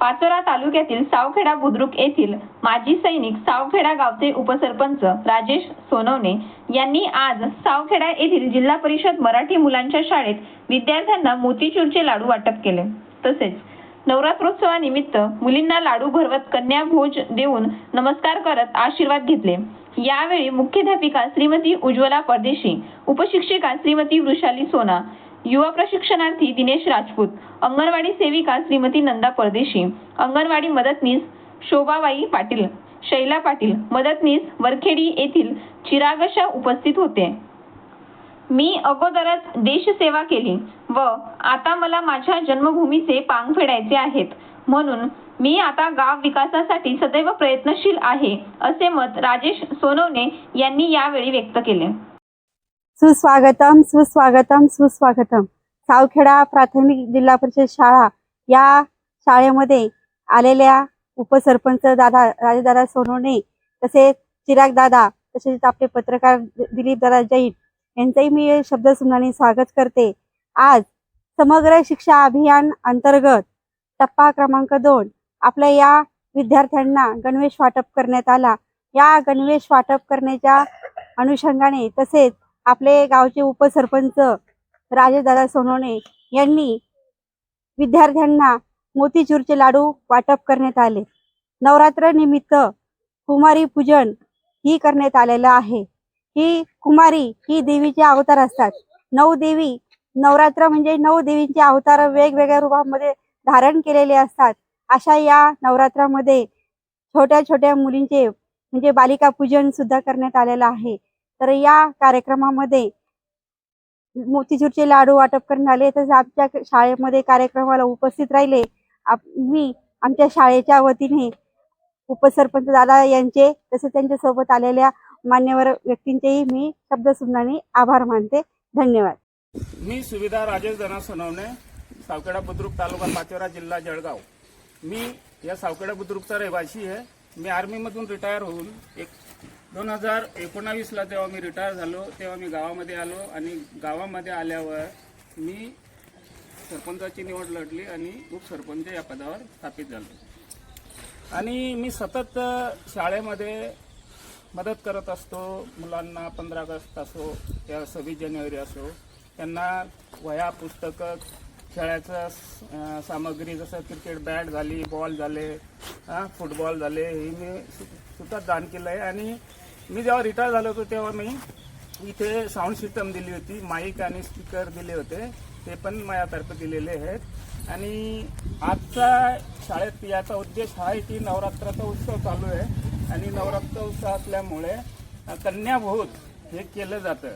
पाचोरा तालुक्यातील सावखेडा बुद्रुक येथील माजी सैनिक सावखेडा गावचे उपसरपंच राजेश सोनवणे यांनी आज सावखेडा येथील जिल्हा परिषद मराठी मुलांच्या शाळेत विद्यार्थ्यांना मोतीचूरचे लाडू वाटप केले. तसेच नवरात्रोत्सवानिमित्त मुलींना लाडू भरवत कन्या भोज देऊन नमस्कार करत आशीर्वाद घेतले. यावेळी मुख्याध्यापिका श्रीमती उज्ज्वला परदेशी उपशिक्षिका श्रीमती वृषाली सोना युवा प्रशिक्षणार्थी दिनेश राजपूत अंगणवाडी सेविका श्रीमती नंदा परदेशी अंगणवाडी मदतनीस शोभाबाई पाटील शैला पाटील मदतनीस वरखेडी येथील चिरागशा उपस्थित होते. मी अगोदरच देशसेवा केली व आता मला माझ्या जन्मभूमीचे पांग फेडायचे आहेत. म्हणून मी आता गाव विकासासाठी सदैव प्रयत्नशील आहे असे मत राजेश सोनवणे यांनी यावेळी व्यक्त केले. सुस्वागतम सुस्वागतम सुस्वागतम. सावखेडा प्राथमिक जिल्हा परिषद शाळा या शाळेमध्ये आलेल्या उपसरपंच दादा राजेदादा सोनवणे तसेच चिराग दादा तसेच आपले पत्रकार दिलीप दादा जैन यांचंही मी शब्दसुमनाने स्वागत करते. आज समग्र शिक्षा अभियान अंतर्गत टप्पा क्रमांक दोन आपल्या या विद्यार्थ्यांना गणवेश वाटप करण्यात आला. या गणवेश वाटप करण्याच्या अनुषंगाने तसेच आपले गावचे उपसरपंच राजेदादा सोनवणे यांनी विद्यार्थ्यांना मोतीचूरचे लाडू वाटप करण्यात आले. नवरात्र निमित्त कुमारी पूजन ही करण्यात आलेलं आहे. ही कुमारी ही देवीचे अवतार असतात. नऊ देवी नवरात्र म्हणजे नऊ देवींचे अवतार वेगवेगळ्या रूपामध्ये धारण केलेले असतात. अशा या नवरात्रामध्ये छोट्या छोट्या मुलींचे म्हणजे बालिका पूजन सुद्धा करण्यात आलेलं आहे. तर या कार्यक्रमामध्ये मोतीचूरचे लाडू वाटप करण्यात आले. तसेच आमच्या शाळेमध्ये कार्यक्रमाला उपस्थित राहिले. आप मी आमच्या शाळेच्या वतीने उपसरपंच दादा यांचे तसेच त्यांच्यासोबत आलेल्या मान्यवर व्यक्तींचेही मी शब्दसुमनाने आभार मानते. धन्यवाद. मी सुविधा राजेश धना सोनवणे सावखेडा बुद्रुक तालुका पाचोरा जिल्हा जळगाव. मी या सावखेडा बुद्रुकचा रहिवासी आहे. मी आर्मीमधून रिटायर होऊन एक दोन हजार एकोणावीसला जेव्हा मी रिटायर झालो तेव्हा मी गावामध्ये आलो आणि गावामध्ये आल्यावर मी सरपंचाची निवड लढली आणि उपसरपंच या पदावर स्थापित झालो. आणि मी सतत शाळेमध्ये मदत करत असतो मुलांना पंधरा ऑगस्ट असो या सव्वीस जानेवारी असो त्यांना वह्या पुस्तकं खेळायचं सामग्री जसं क्रिकेट बॅट झाली बॉल झाले हां फुटबॉल झाले हे मी सु- सुद्धा दान केलं आहे आणि मी जेव्हा रिटायर झालो होतो तेव्हा मी इथे साऊंड सिस्टम दिली होती माईक आणि स्पीकर दिले होते. ते पण माझ्यातर्फे दिलेले आहेत. आणि आजचा शाळेत याचा उद्देश हा आहे की नवरात्राचा उत्सव चालू आहे. आणि नवरात्र उत्सव असल्यामुळे कन्याभोज हे केलं जातं.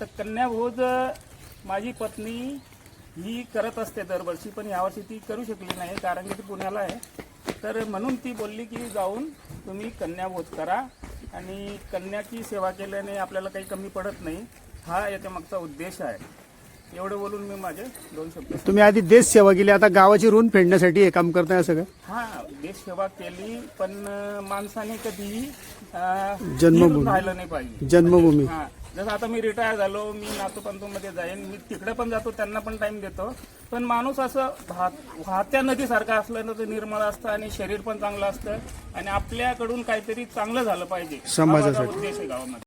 तर कन्याभोज माझी पत्नी ही करत असते दरवर्षी पण यावर्षी ती करू शकली नाही कारण की ती पुण्याला आहे. तर म्हणून ती बोलली की जाऊन तुम्ही कन्याभोज करा. आणि कन्याची सेवा केल्याने आपल्याला काही कमी पडत नाही. हा याच्या मागचा उद्देश आहे. एवढं बोलून मी माझे दोन शब्द तुम्ही आधी देश सेवा केली आता गावाची ऋण फेडण्यासाठी हे काम करताय सगळं हा देश सेवा केली पण माणसाने कधी अं, जन्मभूमी. राहिलं नाही पाहिजे. जन्मभूमी. हा. जसं आता मी रिटायर झालो मी नातू मध्ये जाईन मी तिकडे पण जातो त्यांना पण टाइम देतो. पण माणूस असं वाह- वाहत्या नदीसारखं असलं ना तर निर्मळ असतं आणि शरीर पण चांगलं असतं. आणि आपल्याकडून काहीतरी चांगलं झालं पाहिजे. समाजासाठी. उद्देश आहे गावामध्ये.